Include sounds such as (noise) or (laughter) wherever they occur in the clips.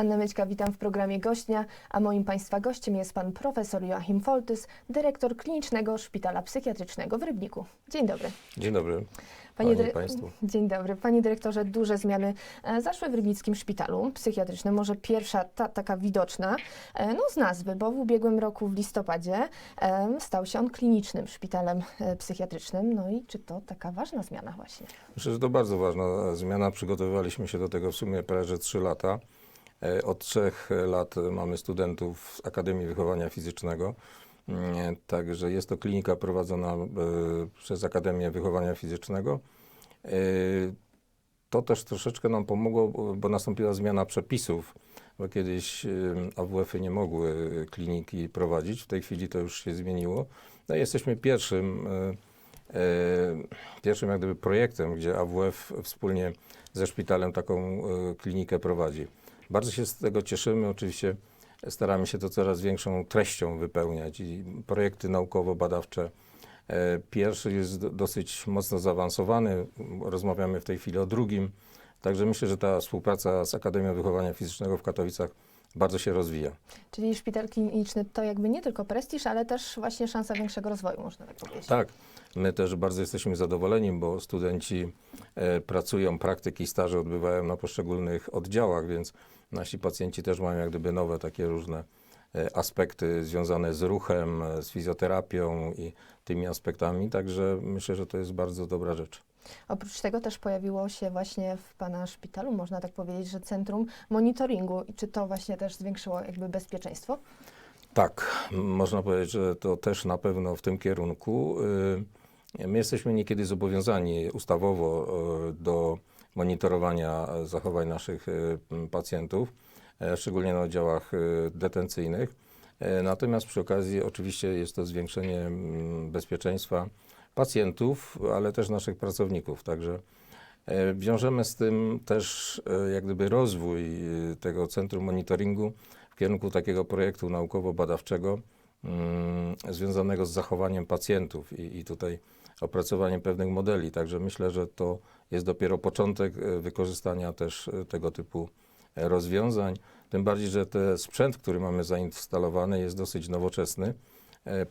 Anna Myćka, witam w programie Gościa, a moim Państwa gościem jest Pan Profesor Joachim Foltys, dyrektor Klinicznego Szpitala Psychiatrycznego w Rybniku. Dzień dobry. Dzień dobry. Panie dyre- Państwu. Dzień dobry. Panie dyrektorze, duże zmiany e, zaszły w Rybnickim Szpitalu Psychiatrycznym. Może pierwsza ta, taka widoczna, e, no z nazwy, bo w ubiegłym roku w listopadzie e, stał się on klinicznym szpitalem psychiatrycznym. No i czy to taka ważna zmiana właśnie? Myślę, że to bardzo ważna zmiana. Przygotowywaliśmy się do tego w sumie prawie 3 lata. E, Od trzech lat mamy studentów z Akademii Wychowania Fizycznego. Mm, Także jest to klinika prowadzona e, przez Akademię Wychowania Fizycznego. E, To też troszeczkę nam pomogło, bo- nastąpiła zmiana przepisów, bo kiedyś e, AWF-y nie mogły e, kliniki prowadzić, w tej chwili to już się zmieniło. No jesteśmy pierwszym, e, e, pierwszym jak gdyby projektem, gdzie AWF wspólnie ze szpitalem taką e, klinikę prowadzi. Bardzo się z tego cieszymy, oczywiście staramy się to coraz większą treścią wypełniać i projekty naukowo-badawcze. e, Pierwszy jest do- dosyć mocno zaawansowany, rozmawiamy w tej chwili o drugim, także myślę, że ta współpraca z Akademią Wychowania Fizycznego w Katowicach bardzo się rozwija. Czyli szpital kliniczny to jakby nie tylko prestiż, ale też właśnie szansa większego rozwoju, można tak powiedzieć. Tak, my też bardzo jesteśmy zadowoleni, bo studenci e, pracują, praktyki, staże odbywają na poszczególnych oddziałach, więc nasi pacjenci też mają jak gdyby nowe takie różne e, aspekty związane z ruchem, e, z fizjoterapią i tymi aspektami, także myślę, że to jest bardzo dobra rzecz. Oprócz tego też pojawiło się właśnie w Pana szpitalu, można tak powiedzieć, że centrum monitoringu. I czy to właśnie też zwiększyło jakby bezpieczeństwo? Tak, można powiedzieć, że to też na pewno w tym kierunku. Y, My jesteśmy niekiedy zobowiązani ustawowo y, do monitorowania zachowań naszych y, pacjentów, szczególnie na oddziałach detencyjnych. Natomiast przy okazji oczywiście jest to zwiększenie mm, bezpieczeństwa pacjentów, ale też naszych pracowników. Także e, wiążemy z tym też e, jak gdyby rozwój e, tego centrum monitoringu w kierunku takiego projektu naukowo-badawczego mm, związanego z zachowaniem pacjentów i, i tutaj opracowaniem pewnych modeli. Także myślę, że to jest dopiero początek wykorzystania też tego typu rozwiązań. Tym bardziej, że ten sprzęt, który mamy zainstalowany jest dosyć nowoczesny,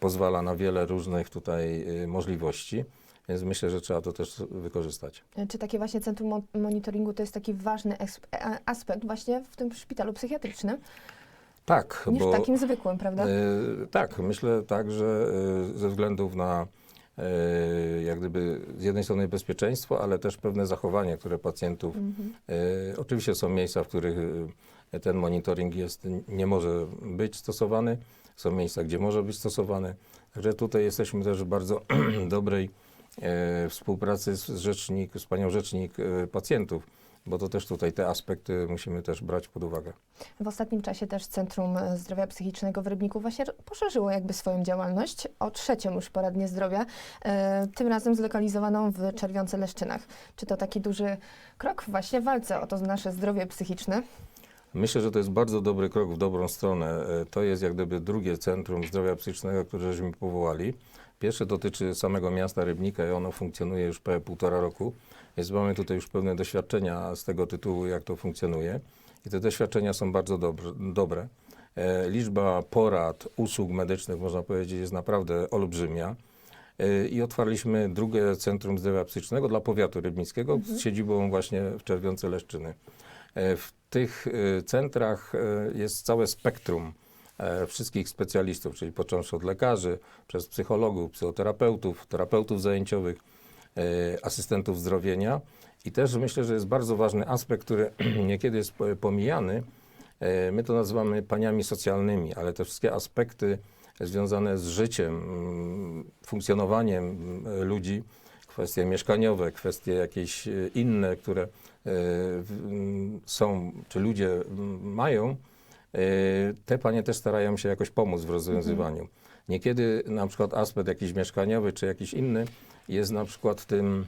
pozwala na wiele różnych tutaj e, możliwości, więc myślę, że trzeba to też wykorzystać. E, Czy takie właśnie centrum mo- monitoringu to jest taki ważny e, aspekt właśnie w tym szpitalu psychiatrycznym, Tak, niż bo takim zwykłym, prawda? e, tak, myślę tak, że e, ze względów na e, jak gdyby z jednej strony bezpieczeństwo, ale też pewne zachowania, które pacjentów. E, oczywiście są miejsca, w których e, ten monitoring jest, nie może być stosowany, są miejsca, gdzie może być stosowany. Także tutaj jesteśmy też w bardzo (clears throat) dobrej e, współpracy z rzecznik, z panią rzecznik e, pacjentów, bo to też tutaj te aspekty musimy też brać pod uwagę. W ostatnim czasie też Centrum Zdrowia Psychicznego w Rybniku właśnie poszerzyło jakby swoją działalność o trzecią już poradnię zdrowia, e, tym razem zlokalizowaną w Czerwionce Leszczynach. Czy to taki duży krok właśnie w walce o to nasze zdrowie psychiczne? Myślę, że to jest bardzo dobry krok w dobrą stronę. E, To jest jak gdyby drugie centrum zdrowia psychicznego, które żeśmy powołali. Pierwsze dotyczy samego miasta Rybnika i ono funkcjonuje już prawie półtora roku, więc mamy tutaj już pewne doświadczenia z tego tytułu, jak to funkcjonuje. I te doświadczenia są bardzo dobre. dobre. E, Liczba porad, usług medycznych, można powiedzieć, jest naprawdę olbrzymia. E, I otwarliśmy drugie Centrum Zdrowia Psychicznego dla powiatu rybnickiego z siedzibą właśnie w Czerwionce Leszczyny. E, W tych e, centrach e, jest całe spektrum wszystkich specjalistów, czyli począwszy od lekarzy, przez psychologów, psychoterapeutów, terapeutów zajęciowych, asystentów zdrowienia. I też myślę, że jest bardzo ważny aspekt, który (clears throat) niekiedy jest po- pomijany. My to nazywamy paniami socjalnymi, ale te wszystkie aspekty związane z życiem, mm, funkcjonowaniem mm, ludzi, kwestie mieszkaniowe, kwestie jakieś inne, które są, czy ludzie m, mają, e, te panie też starają się jakoś pomóc w rozwiązywaniu. Niekiedy na przykład aspekt jakiś mieszkaniowy, czy jakiś inny jest na przykład tym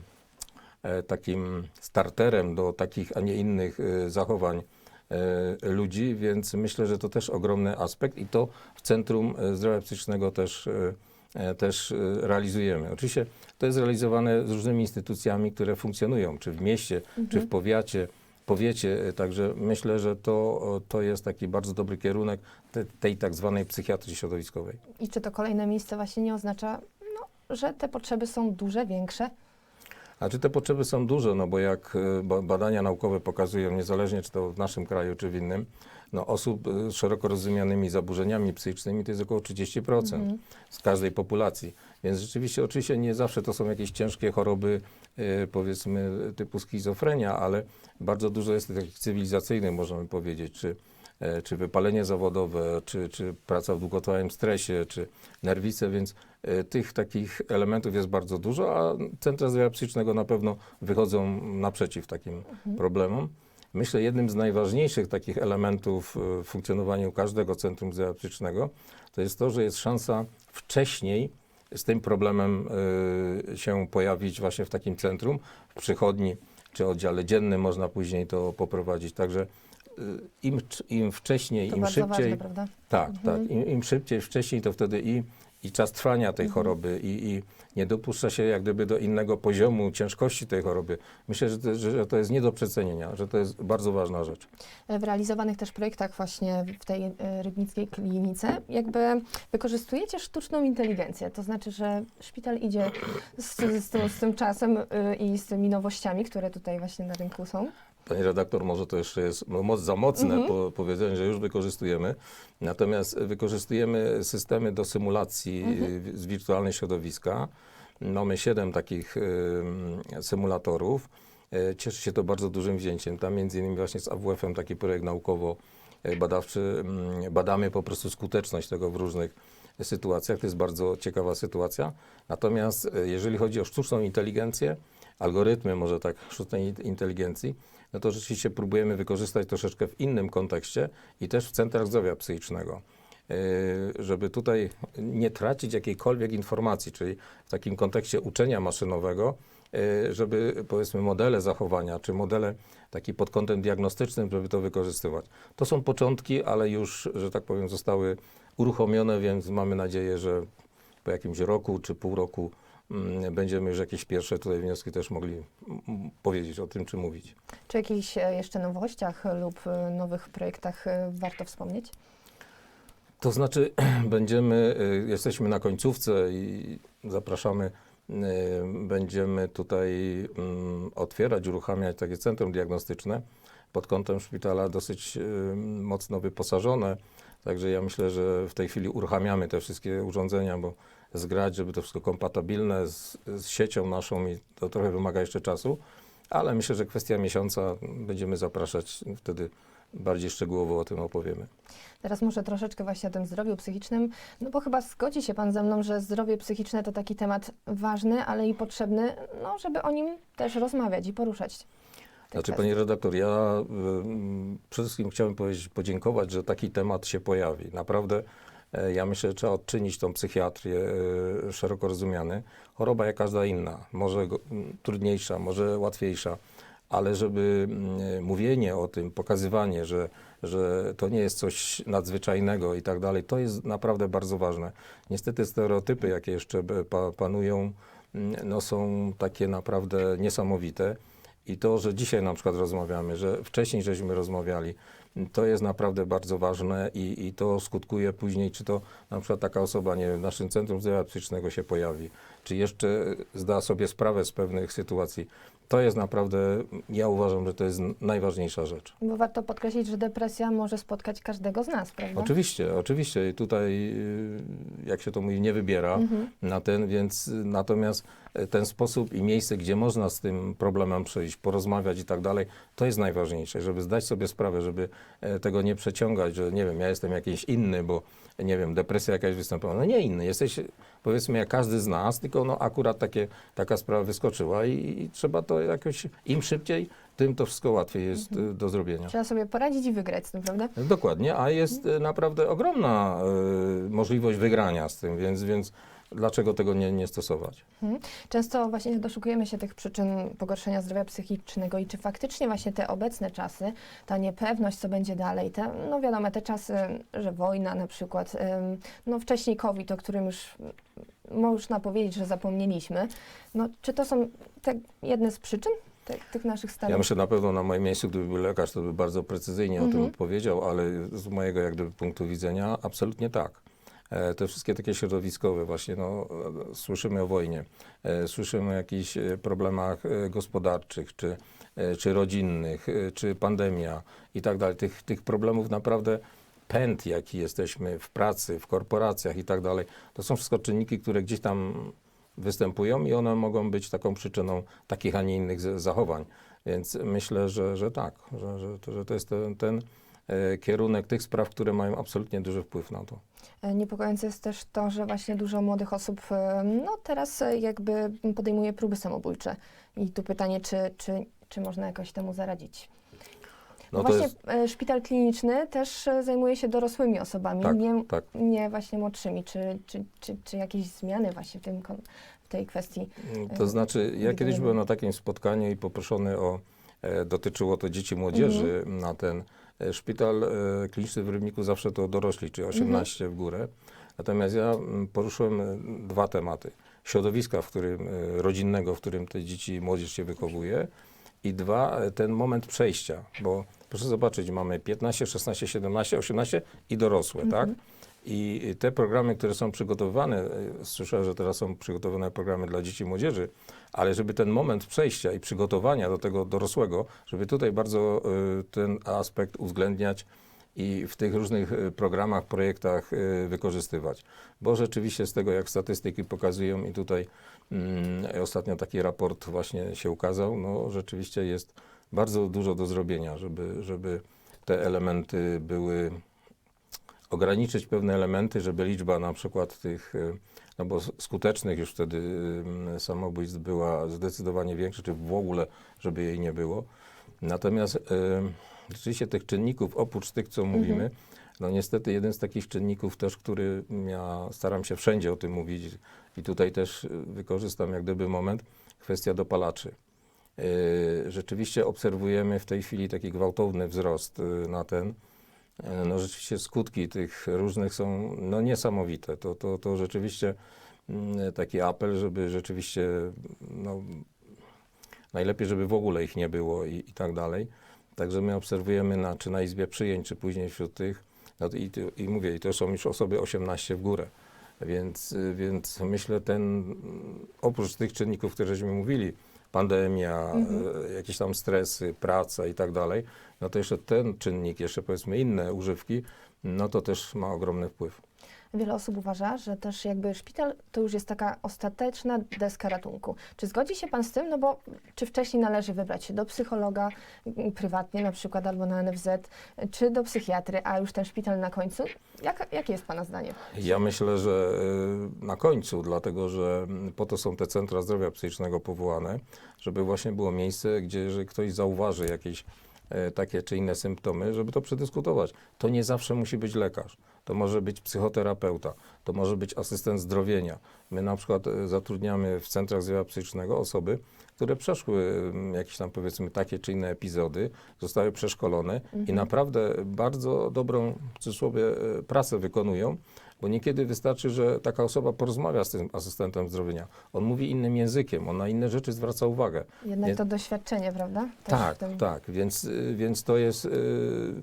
e, takim starterem do takich, a nie innych e, zachowań e, ludzi, więc myślę, że to też ogromny aspekt i to w Centrum e, Zdrowia Psychicznego też, e, e, też e, realizujemy. Oczywiście to jest realizowane z różnymi instytucjami, które funkcjonują, czy w mieście, czy w powiacie, powiecie. E, Także myślę, że to, to jest taki bardzo dobry kierunek te, tej tak zwanej psychiatrii środowiskowej. I czy to kolejne miejsce właśnie nie oznacza, no, że te potrzeby są duże, większe? A czy te potrzeby są duże? No bo jak e, ba- badania naukowe pokazują, niezależnie czy to w naszym kraju, czy w innym, no osób z szeroko rozumianymi zaburzeniami psychicznymi to jest około 30% Mhm. z każdej populacji. Więc rzeczywiście, oczywiście nie zawsze to są jakieś ciężkie choroby, e, powiedzmy, typu schizofrenia, ale bardzo dużo jest takich cywilizacyjnych, możemy powiedzieć, czy, e, czy wypalenie zawodowe, czy, czy praca w długotrwałym stresie, czy nerwice, więc e, tych takich elementów jest bardzo dużo, a centra zdrowia psychicznego na pewno wychodzą naprzeciw takim problemom. Myślę, jednym z najważniejszych takich elementów e, w funkcjonowaniu każdego centrum zdrowia psychicznego to jest to, że jest szansa wcześniej z tym problemem y, się pojawić właśnie w takim centrum, w przychodni czy oddziale dziennym można później to poprowadzić. Także y, im, im wcześniej, To im szybciej, ważne, prawda? tak, Mhm. tak, im, im szybciej, wcześniej, to wtedy i, i czas trwania tej choroby i, i nie dopuszcza się jak gdyby do innego poziomu ciężkości tej choroby. Myślę, że to, że to jest nie do przecenienia, że to jest bardzo ważna rzecz. W realizowanych też projektach właśnie w tej e, rybnickiej klinice jakby wykorzystujecie sztuczną inteligencję. To znaczy, że szpital idzie z, z, tym, z tym czasem y, i z tymi nowościami, które tutaj właśnie na rynku są. Pani redaktor, może to jeszcze jest moc, za mocne Mhm. po, powiedzenie, że już wykorzystujemy. Natomiast wykorzystujemy systemy do symulacji Mhm. z wirtualnej środowiska. Mamy siedem takich y, symulatorów. Y, Cieszy się to bardzo dużym wzięciem. Tam między innymi właśnie z AWF-em taki projekt naukowo-badawczy. mm, Badamy po prostu skuteczność tego w różnych sytuacjach. To jest bardzo ciekawa sytuacja. Natomiast y, jeżeli chodzi o sztuczną inteligencję, algorytmy może tak sztucznej in- inteligencji, no to rzeczywiście próbujemy wykorzystać troszeczkę w innym kontekście i też w centrach zdrowia psychicznego. Yy, Żeby tutaj nie tracić jakiejkolwiek informacji, czyli w takim kontekście uczenia maszynowego, yy, żeby powiedzmy modele zachowania, czy modele taki pod kątem diagnostycznym, żeby to wykorzystywać. To są początki, ale już, że tak powiem, zostały uruchomione, więc mamy nadzieję, że po jakimś roku czy pół roku będziemy już jakieś pierwsze tutaj wnioski też mogli mm, powiedzieć o tym, czy mówić. Czy jakichś e, jeszcze nowościach lub e, nowych projektach e, warto wspomnieć? To znaczy, (clears throat) będziemy, jesteśmy na końcówce i zapraszamy, będziemy tutaj mm, otwierać, uruchamiać takie centrum diagnostyczne pod kątem szpitala dosyć mocno wyposażone. Także ja myślę, że w tej chwili uruchamiamy te wszystkie urządzenia, bo zgrać, żeby to wszystko kompatybilne z, z siecią naszą i to trochę wymaga jeszcze czasu, ale myślę, że kwestia miesiąca będziemy zapraszać, wtedy bardziej szczegółowo o tym opowiemy. Teraz może troszeczkę właśnie o tym zdrowiu psychicznym, no bo chyba zgodzi się Pan ze mną, że zdrowie psychiczne to taki temat ważny, ale i potrzebny, no żeby o nim też rozmawiać i poruszać. Znaczy, kwestie. Pani redaktor, ja y, przede wszystkim chciałem powiedzieć, podziękować, że taki temat się pojawi. Naprawdę ja myślę, że trzeba odczynić tą psychiatrię e, szeroko rozumiany. Choroba jak każda inna, może trudniejsza, może łatwiejsza, ale żeby mm, mówienie o tym, pokazywanie, że, że to nie jest coś nadzwyczajnego i tak dalej, to jest naprawdę bardzo ważne. Niestety stereotypy, jakie jeszcze panują, no są takie naprawdę niesamowite. I to, że dzisiaj na przykład rozmawiamy, że wcześniej żeśmy rozmawiali, to jest naprawdę bardzo ważne i, i to skutkuje później, czy to na przykład taka osoba, nie wiem, w naszym Centrum Zdrowia Psychicznego się pojawi, czy jeszcze zda sobie sprawę z pewnych sytuacji. To jest naprawdę, ja uważam, że to jest najważniejsza rzecz. Bo warto podkreślić, że depresja może spotkać każdego z nas, prawda? Oczywiście, oczywiście. I tutaj, y, jak się to mówi, nie wybiera Mhm. na ten, więc y, natomiast y, ten sposób i miejsce, gdzie można z tym problemem przejść, porozmawiać i tak dalej, to jest najważniejsze, żeby zdać sobie sprawę, żeby e, tego nie przeciągać, że nie wiem, ja jestem jakiś inny, bo nie wiem, depresja jakaś wystąpiła. No nie inny, jesteś powiedzmy jak każdy z nas, tylko no akurat takie, taka sprawa wyskoczyła i, i trzeba to jakoś, im szybciej, tym to wszystko łatwiej jest y, do zrobienia. Trzeba sobie poradzić i wygrać z tym, prawda? Dokładnie, a jest e, naprawdę ogromna e, możliwość wygrania z tym, więc, więc dlaczego tego nie, nie stosować? Mhm. Często właśnie doszukujemy się tych przyczyn pogorszenia zdrowia psychicznego i czy faktycznie właśnie te obecne czasy, ta niepewność, co będzie dalej, te, no wiadomo, te czasy, że wojna na przykład, ym, no wcześniej COVID, o którym już można powiedzieć, że zapomnieliśmy, no czy to są te jedne z przyczyn? Te, tych naszych Ja stanów. myślę na pewno na moim miejscu, gdyby był lekarz, to by bardzo precyzyjnie o Mhm. tym powiedział, ale z mojego jak gdyby punktu widzenia absolutnie tak. E, Te wszystkie takie środowiskowe właśnie, no, słyszymy o wojnie, e, słyszymy o jakichś e, problemach gospodarczych, czy, e, czy rodzinnych, e, czy pandemia i tak dalej. Tych, tych problemów naprawdę pęd, jaki jesteśmy w pracy, w korporacjach i tak dalej, to są wszystko czynniki, które gdzieś tam występują i one mogą być taką przyczyną takich, a nie innych zachowań. Więc myślę, że, że tak, że, że, to, że to jest ten, ten e, kierunek tych spraw, które mają absolutnie duży wpływ na to. E, Niepokojące jest też to, że właśnie dużo młodych osób e, no, teraz jakby podejmuje próby samobójcze. I tu pytanie, czy, czy, czy można jakoś temu zaradzić? No właśnie jest, e, szpital kliniczny też e, zajmuje się dorosłymi osobami, Tak, nie, tak. nie właśnie młodszymi. Czy, czy, czy, czy jakieś zmiany właśnie w, tym, w tej kwestii? To znaczy, ja kiedyś byłem na takim spotkaniu i poproszony o, e, dotyczyło to dzieci młodzieży Mhm. na ten e, szpital e, kliniczny w Rybniku, zawsze to dorośli, czyli 18 w górę. Natomiast ja mm, poruszyłem e, dwa tematy. Środowiska, w którym, e, rodzinnego, w którym te dzieci i młodzież się wychowuje i dwa, e, ten moment przejścia, bo proszę zobaczyć, mamy 15, 16, 17, 18 i dorosłe, tak? I te programy, które są przygotowywane, e, słyszałem, że teraz są przygotowane programy dla dzieci i młodzieży, ale żeby ten moment przejścia i przygotowania do tego dorosłego, żeby tutaj bardzo e, ten aspekt uwzględniać i w tych różnych e, programach, projektach e, wykorzystywać. Bo rzeczywiście z tego, jak statystyki pokazują i tutaj mm, ostatnio taki raport właśnie się ukazał, no rzeczywiście jest bardzo dużo do zrobienia, żeby, żeby te elementy były ograniczyć pewne elementy, żeby liczba na przykład tych, e, no bo skutecznych już wtedy mm, samobójstw była zdecydowanie większa, czy w ogóle, żeby jej nie było. Natomiast rzeczywiście tych czynników, oprócz tych, co mówimy, no niestety jeden z takich czynników też, który ja staram się wszędzie o tym mówić i tutaj też wykorzystam jak gdyby moment, kwestia dopalaczy. E, Rzeczywiście obserwujemy w tej chwili taki gwałtowny wzrost e, na ten. E, No rzeczywiście skutki tych różnych są no, niesamowite. To, to, to rzeczywiście taki apel, żeby rzeczywiście no, najlepiej, żeby w ogóle ich nie było i, i tak dalej. Także my obserwujemy na, czy na izbie przyjęć, czy później wśród tych, no, i, i mówię, i to są już osoby 18 w górę. Więc, więc myślę, ten oprócz tych czynników, które żeśmy mówili, pandemia, e, jakieś tam stresy, praca i tak dalej, no to jeszcze ten czynnik, jeszcze powiedzmy inne używki, no to też ma ogromny wpływ. Wiele osób uważa, że też jakby szpital to już jest taka ostateczna deska ratunku. Czy zgodzi się Pan z tym? No bo czy wcześniej należy wybrać się do psychologa mm, prywatnie na przykład albo na NFZ, czy do psychiatry, a już ten szpital na końcu? Jak, jakie jest Pana zdanie? Ja myślę, że y, na końcu, dlatego że po to są te centra zdrowia psychicznego powołane, żeby właśnie było miejsce, gdzie jeżeli ktoś zauważy jakieś e, takie czy inne symptomy, żeby to przedyskutować. To nie zawsze musi być lekarz. To może być psychoterapeuta, to może być asystent zdrowienia. My na przykład e, zatrudniamy w centrach zdrowia psychicznego osoby, które przeszły mm, jakieś tam powiedzmy takie czy inne epizody, zostały przeszkolone i naprawdę bardzo dobrą w cudzysłowie e, pracę wykonują, bo niekiedy wystarczy, że taka osoba porozmawia z tym asystentem zdrowienia. On mówi innym językiem, on na inne rzeczy zwraca uwagę. Jednak Nie- to doświadczenie, prawda? Też Tak, tym- tak, więc, y, więc to jest, y,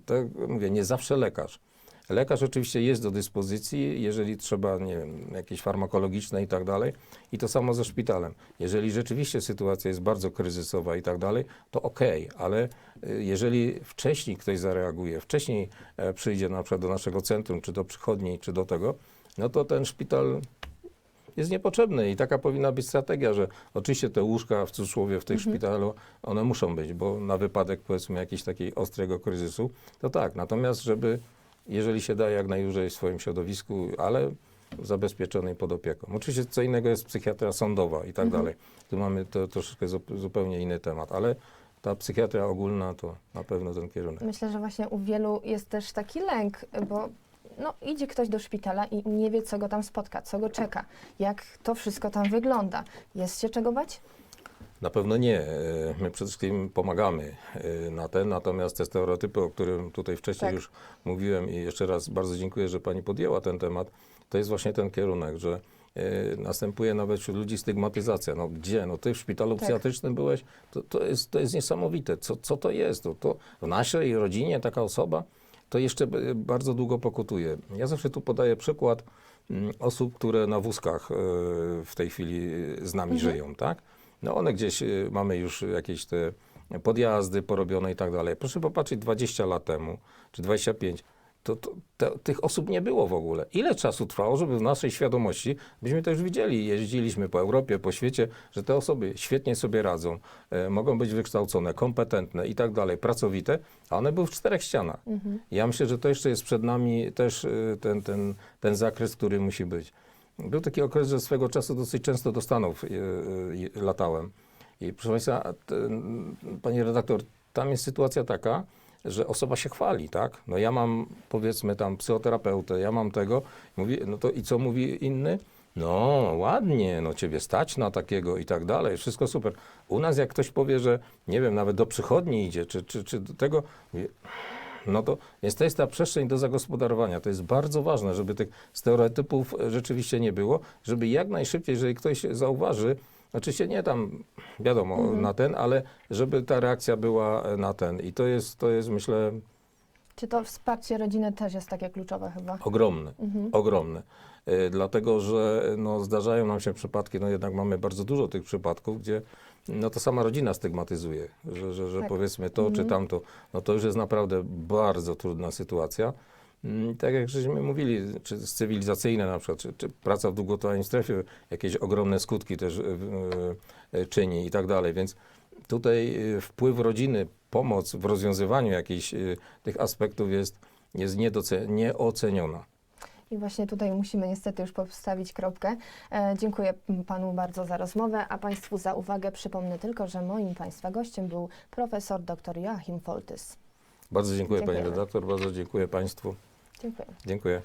tak mówię, nie zawsze lekarz. Lekarz oczywiście jest do dyspozycji, jeżeli trzeba, nie wiem, jakieś farmakologiczne i tak dalej. I to samo ze szpitalem. Jeżeli rzeczywiście sytuacja jest bardzo kryzysowa i tak dalej, to okej, ale y, jeżeli wcześniej ktoś zareaguje, wcześniej e, przyjdzie na przykład do naszego centrum, czy do przychodni, czy do tego, no to ten szpital jest niepotrzebny i taka powinna być strategia, że oczywiście te łóżka w cudzysłowie w tych szpitalu, one muszą być, bo na wypadek powiedzmy jakiegoś takiego ostrego kryzysu, to tak. Natomiast żeby, jeżeli się da jak najdłużej w swoim środowisku, ale zabezpieczonej pod opieką. Oczywiście co innego jest psychiatria sądowa i tak dalej. Tu mamy to troszeczkę zup- zupełnie inny temat, ale ta psychiatria ogólna to na pewno ten kierunek. Myślę, że właśnie u wielu jest też taki lęk, bo no, idzie ktoś do szpitala i nie wie, co go tam spotka, co go czeka, jak to wszystko tam wygląda. Jest się czego bać? Na pewno nie. E, My przede wszystkim pomagamy e, na ten, natomiast te stereotypy, o którym tutaj wcześniej Tak. już mówiłem i jeszcze raz bardzo dziękuję, że Pani podjęła ten temat, to jest właśnie ten kierunek, że e, następuje nawet wśród ludzi stygmatyzacja. No gdzie? No ty w szpitalu Tak. psychiatrycznym byłeś? To, to, jest, to jest niesamowite. Co, co to jest? To, to w naszej rodzinie taka osoba to jeszcze bardzo długo pokutuje. Ja zawsze tu podaję przykład mm, osób, które na wózkach w tej chwili z nami żyją, tak? No one gdzieś, e, mamy już jakieś te podjazdy porobione i tak dalej. Proszę popatrzeć, 20 lat temu, czy 25, to, to, te, tych osób nie było w ogóle. Ile czasu trwało, żeby w naszej świadomości, byśmy to już widzieli, jeździliśmy po Europie, po świecie, że te osoby świetnie sobie radzą, e, mogą być wykształcone, kompetentne i tak dalej, pracowite, a one były w czterech ścianach. Ja myślę, że to jeszcze jest przed nami też e, ten, ten, ten zakres, który musi być. Był taki okres, że swego czasu dosyć często do Stanów e, e, latałem. I proszę Państwa, Pani redaktor, tam jest sytuacja taka, że osoba się chwali, tak? No ja mam, powiedzmy tam, psychoterapeutę, ja mam tego, mówi, no to i co mówi inny? No, ładnie, no ciebie stać na takiego i tak dalej, wszystko super. U nas jak ktoś powie, że nie wiem, nawet do przychodni idzie, czy, czy, czy do tego, no to jest, to jest ta przestrzeń do zagospodarowania. To jest bardzo ważne, żeby tych stereotypów e, rzeczywiście nie było, żeby jak najszybciej, jeżeli ktoś zauważy, oczywiście nie tam, wiadomo, na ten, ale żeby ta reakcja była e, na ten. I to jest, to jest myślę, Czy to wsparcie rodziny też jest takie kluczowe chyba? ogromne, ogromne. E, Dlatego, że no, zdarzają nam się przypadki, no jednak mamy bardzo dużo tych przypadków, gdzie no, to sama rodzina stygmatyzuje, że, że, że Tak. powiedzmy to czy tamto, no to już jest naprawdę bardzo trudna sytuacja. Mm, Tak jak żeśmy mówili, czy cywilizacyjne na przykład, czy, czy praca w długotrwałej strefie jakieś ogromne skutki też e, czyni i tak dalej, więc tutaj e, wpływ rodziny, pomoc w rozwiązywaniu jakichś e, tych aspektów jest, jest nieoceniona. I właśnie tutaj musimy niestety już postawić kropkę. E, dziękuję Panu bardzo za rozmowę, a Państwu za uwagę. Przypomnę tylko, że moim Państwa gościem był profesor dr Joachim Foltys. Bardzo dziękuję Pani redaktor, bardzo dziękuję Państwu. Dziękuję. Dziękuję.